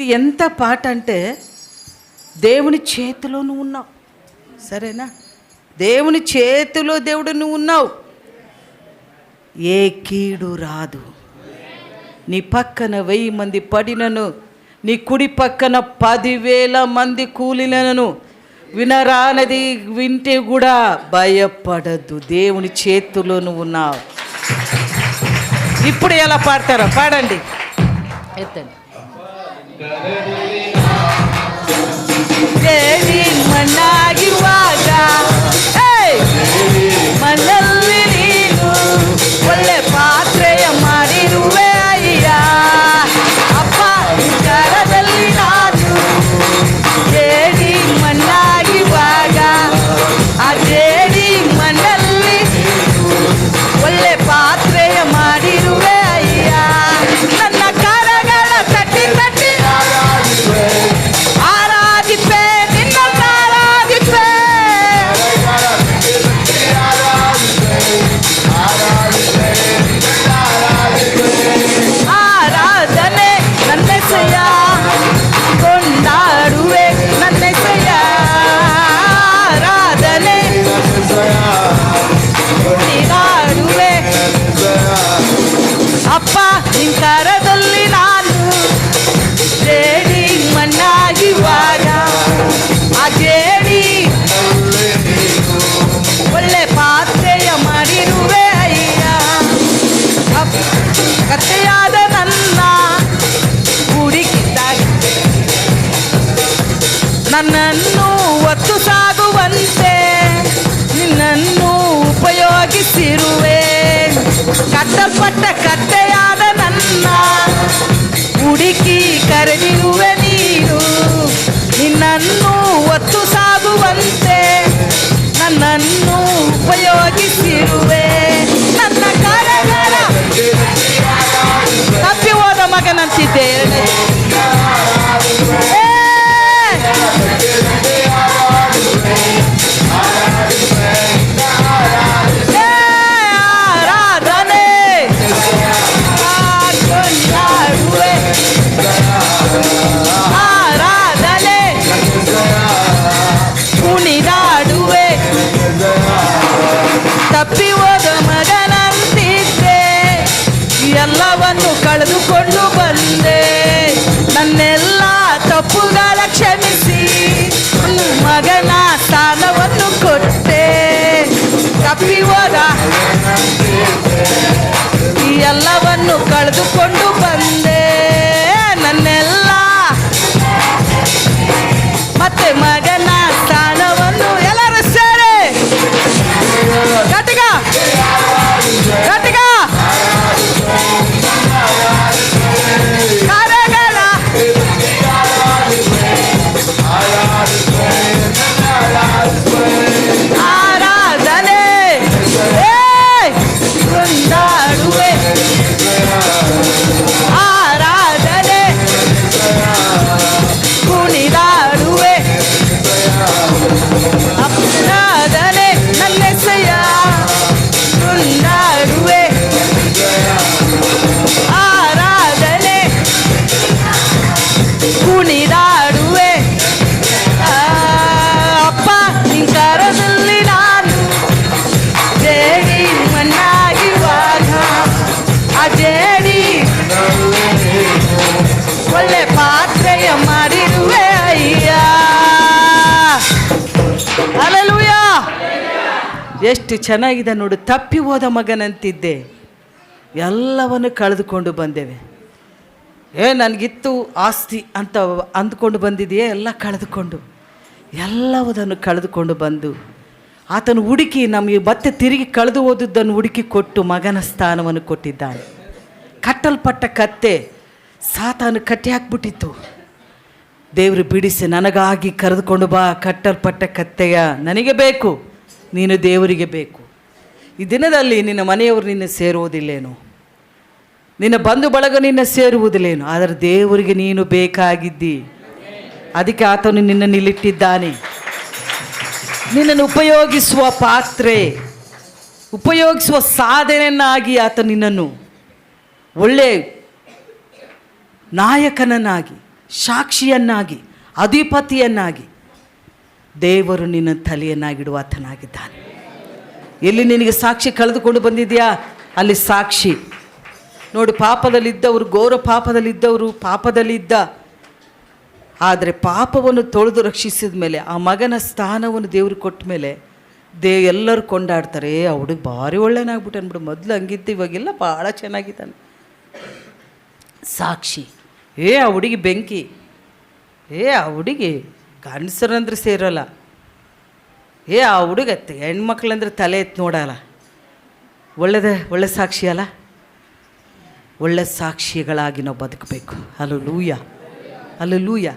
ఇది ఎంత పాట అంటే దేవుని చేతిలో నువ్వు ఉన్నావు. సరేనా? దేవుని చేతిలో దేవుడు నువ్వు ఉన్నావు. ఏ కీడు రాదు. నీ పక్కన వెయ్యి మంది పడినను నీ కుడి పక్కన పదివేల మంది కూలినను వినరానది వింటే కూడా భయపడద్దు దేవుని చేతిలో నువ్వు ఉన్నావు. ఇప్పుడు ఎలా పాడతారో పాడండి. ఎత్తండి. Devi Mana ಅಪ್ಪ ನಿನ್ ಜೇಡಿ ಮಣ್ಣಾಗಿರುವಾಗ ಆ ಜೇಡಿ. ಒಳ್ಳೆ ಪಾತ್ರೆಯ ಮಾಡಿರುವೆ ಅಯ್ಯ. ಕಥೆಯಾದ ನನ್ನ ಹುಡುಕಿದ್ದಾಗ ನನ್ನನ್ನು ಒತ್ತು ಸಾಗುವಂತೆ ನಿನ್ನನ್ನು ಉಪಯೋಗಿಸಿರುವೆ. ಕಟ್ಟಲ್ಪಟ್ಟ ಕತ್ತೆಯಾದ ನನ್ನ ಹುಡುಕಿ ಕರೆದಿರುವೆ ನೀನು. ನಿನ್ನನ್ನು ಒತ್ತು ಸಾಗುವಂತೆ ನನ್ನನ್ನು ಉಪಯೋಗಿಸಿರುವೆ. ಎಷ್ಟು ಚೆನ್ನಾಗಿದೆ ನೋಡು, ತಪ್ಪಿ ಹೋದ ಮಗನಂತಿದ್ದೆ. ಎಲ್ಲವನ್ನು ಕಳೆದುಕೊಂಡು ಬಂದೇವೆ. ಏ, ನನಗಿತ್ತು ಆಸ್ತಿ ಅಂತ ಅಂದ್ಕೊಂಡು ಬಂದಿದೆಯೇ? ಎಲ್ಲ ಕಳೆದುಕೊಂಡು, ಎಲ್ಲವುದನ್ನು ಕಳೆದುಕೊಂಡು ಬಂದು, ಆತನು ಹುಡುಕಿ ನಮಗೆ ಮತ್ತೆ ತಿರುಗಿ ಕಳೆದು ಹೋದದ್ದನ್ನು ಹುಡುಕಿ ಕೊಟ್ಟು ಮಗನ ಸ್ಥಾನವನ್ನು ಕೊಟ್ಟಿದ್ದಾನೆ. ಕಟ್ಟಲ್ಪಟ್ಟ ಕತ್ತೆ ಸಾತಾನು ಕಟ್ಟಿ ಹಾಕ್ಬಿಟ್ಟಿತ್ತು ದೇವರು ಬಿಡಿಸಿ ನನಗಾಗಿ ಕರೆದುಕೊಂಡು ಬಾ, ಕಟ್ಟಲ್ಪಟ್ಟ ಕತ್ತೆಯ, ನನಗೆ ಬೇಕು. ನೀನು ದೇವರಿಗೆ ಬೇಕು. ಈ ದಿನದಲ್ಲಿ ನಿನ್ನ ಮನೆಯವರು ನಿನ್ನ ಸೇರುವುದಿಲ್ಲೇನು? ನಿನ್ನ ಬಂಧು ಬಳಗ ನಿನ್ನ ಸೇರುವುದಿಲ್ಲೇನು? ಆದರೆ ದೇವರಿಗೆ ನೀನು ಬೇಕಾಗಿದ್ದಿ. ಅದಕ್ಕೆ ಆತನು ನಿನ್ನ ಇಲ್ಲಿಟ್ಟಿದ್ದಾನೆ. ನಿನ್ನನ್ನು ಉಪಯೋಗಿಸುವ ಪಾತ್ರೆ, ಉಪಯೋಗಿಸುವ ಸಾಧನೆಯನ್ನಾಗಿ ಆತ ನಿನ್ನನ್ನು ಒಳ್ಳೆ ನಾಯಕನನ್ನಾಗಿ, ಸಾಕ್ಷಿಯನ್ನಾಗಿ, ಅಧಿಪತಿಯನ್ನಾಗಿ ದೇವರು ನಿನ್ನ ತಲೆಯನ್ನಾಗಿಡುವ ಆತನಾಗಿದ್ದಾನೆ. ಎಲ್ಲಿ ನಿನಗೆ ಸಾಕ್ಷಿ ಕಳೆದುಕೊಂಡು ಬಂದಿದೆಯಾ? ಅಲ್ಲಿ ಸಾಕ್ಷಿ. ನೋಡಿ, ಪಾಪದಲ್ಲಿದ್ದವರು, ಘೋರ ಪಾಪದಲ್ಲಿದ್ದವರು, ಪಾಪದಲ್ಲಿದ್ದ. ಆದರೆ ಪಾಪವನ್ನು ತೊಳೆದು ರಕ್ಷಿಸಿದ ಮೇಲೆ, ಆ ಮಗನ ಸ್ಥಾನವನ್ನು ದೇವರು ಕೊಟ್ಟ ಮೇಲೆ, ದೇ ಎಲ್ಲರೂ ಕೊಂಡಾಡ್ತಾರೆ ಆ ಹುಡುಗ ಭಾರಿ ಒಳ್ಳೆನಾಗ್ಬಿಟ್ಟು ಅನ್ಬಿಡು ಮೊದಲು ಹಂಗಿದ್ದು ಇವಾಗೆಲ್ಲ ಭಾಳ ಚೆನ್ನಾಗಿದ್ದಾನೆ. ಸಾಕ್ಷಿ, ಏ, ಆ ಹುಡುಗಿ ಬೆಂಕಿ, ಏ, ಆ ಹುಡುಗಿ ಗಂಡಸರಂದ್ರೆ ಸೇರೋಲ್ಲ. ಏ, ಆ ಹುಡುಗ ಹೆಣ್ಮಕ್ಳಂದ್ರೆ ತಲೆ ಎತ್ತು ನೋಡಲ್ಲ. ಒಳ್ಳೆದ, ಒಳ್ಳೆ ಸಾಕ್ಷಿ ಅಲ್ಲ? ಒಳ್ಳೆ ಸಾಕ್ಷಿಗಳಾಗಿ ನಾವು ಬದುಕಬೇಕು. ಅಲ್ಲೂ ಲೂಯ ಅಲ್ಲೂ ಲೂಯ